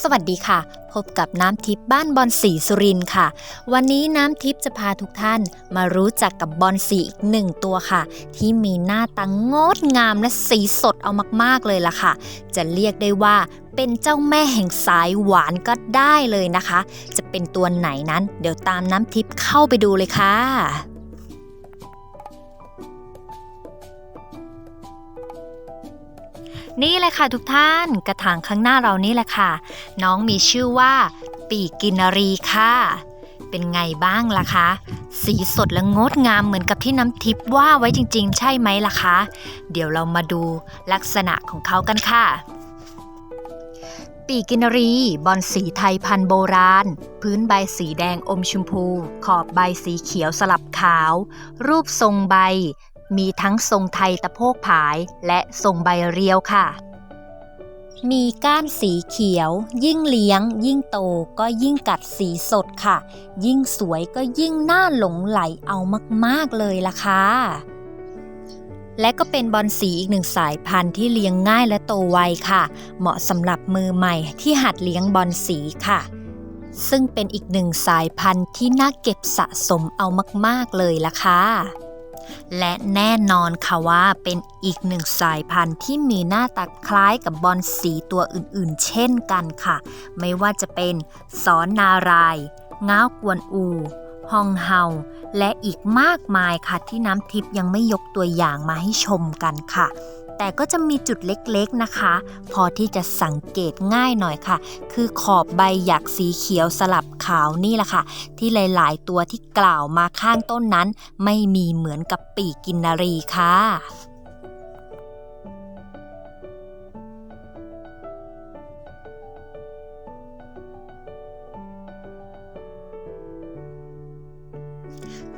สวัสดีค่ะ พบกับน้ำทิพย์บ้านบอลสีสุรินค่ะ วันนี้น้ำทิพย์จะพาทุกท่านมารู้จักกับบอลสีอีกหนึ่งตัวค่ะ ที่มีหน้าตางดงามและสีสดเอามากๆเลยล่ะค่ะ จะเรียกได้ว่าเป็นเจ้าแม่แห่งสายหวานก็ได้เลยนะคะ จะเป็นตัวไหนนั้น เดี๋ยวตามน้ำทิพย์เข้าไปดูเลยค่ะ นี่เลยค่ะทุกท่านกระถางข้างหน้าเรานี่แหละค่ะ น้องมีชื่อว่า ปีกกินารีค่ะ เป็นไงบ้างล่ะคะ สีสดและงดงามเหมือนกับที่น้ำทิพย์ว่าไว้จริง ๆ ใช่ไหมล่ะคะ เดี๋ยวเรามาดูลักษณะของเขากันค่ะปีกกินารีบอนสีไทยพันโบราณ พื้นใบสีแดงอมชมพู ขอบใบสีเขียวสลับขาว รูปทรงใบ มีทั้งทรงไทยตะโพกผายและทรงใบเรียวค่ะ มีก้านสีเขียว ยิ่งเลี้ยง ยิ่งโตก็ยิ่งกัดสีสดค่ะ ยิ่งสวยก็ยิ่งน่าหลงไหลเอามากๆเลยล่ะค่ะและก็เป็นบอลสีอีกหนึ่งสายพันธุ์ที่เลี้ยงง่ายและโตไวค่ะ เหมาะสำหรับมือใหม่ที่หัดเลี้ยงบอลสีค่ะ ซึ่งเป็นอีกหนึ่งสายพันธุ์ที่น่าเก็บสะสมเอามาก ๆ เลยล่ะค่ะ และแน่นอนค่ะว่าเป็นอีกหนึ่งสายพันธุ์ที่มีหน้าตาคล้ายกับบอลสีตัวอื่นๆ เช่นกันค่ะ ไม่ว่าจะเป็นสอนนารายง้าวกวนอูฮองเฮา และอีกมากมายค่ะที่น้ำทิพย์ยังไม่ยกตัวอย่างมาให้ชมกันค่ะ แต่ก็จะมีจุดเล็กๆนะคะ พอที่จะสังเกตง่ายหน่อยค่ะ คือขอบใบหยักสีเขียวสลับขาวนี่แหละค่ะ ที่หลายๆ ตัวที่กล่าวมาข้างต้นนั้น ไม่มีเหมือนกับปีกกินนารีค่ะ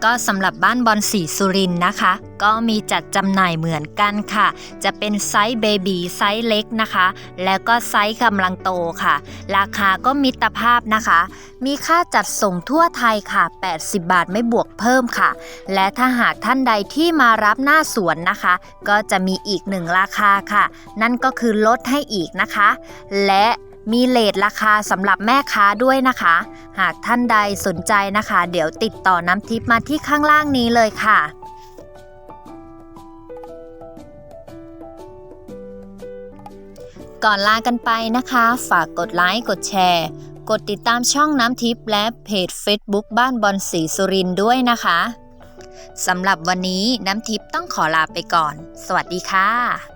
ก็สำหรับบ้านบอลสีสุรินนะคะ ก็มีจัดจำหน่ายเหมือนกันค่ะ จะเป็นไซส์เบบีไซส์เล็กนะคะ แล้วก็ไซส์กำลังโตค่ะ ราคาก็มิตรภาพนะคะ มีค่าจัดส่งทั่วไทยค่ะ 80 บาทไม่บวกเพิ่มค่ะ และถ้าหากท่านใดที่มารับหน้าสวนนะคะ ก็จะมีอีกหนึ่งราคาค่ะ นั่นก็คือลดให้อีกนะคะ และ มีเลทราคาสำหรับแม่ค้าด้วยนะคะ หากท่านใดสนใจนะคะ เดี๋ยวติดต่อน้ำทิพย์มาที่ข้างล่างนี้เลยค่ะก่อนลากันไปนะคะ ฝากกดไลค์ กดแชร์ กดติดตามช่องน้ำทิพย์และเพจ Facebook บ้านบอลสีสุรินด้วยนะคะสำหรับวันนี้น้ำทิพย์ต้องขอลาไปก่อน สวัสดีค่ะ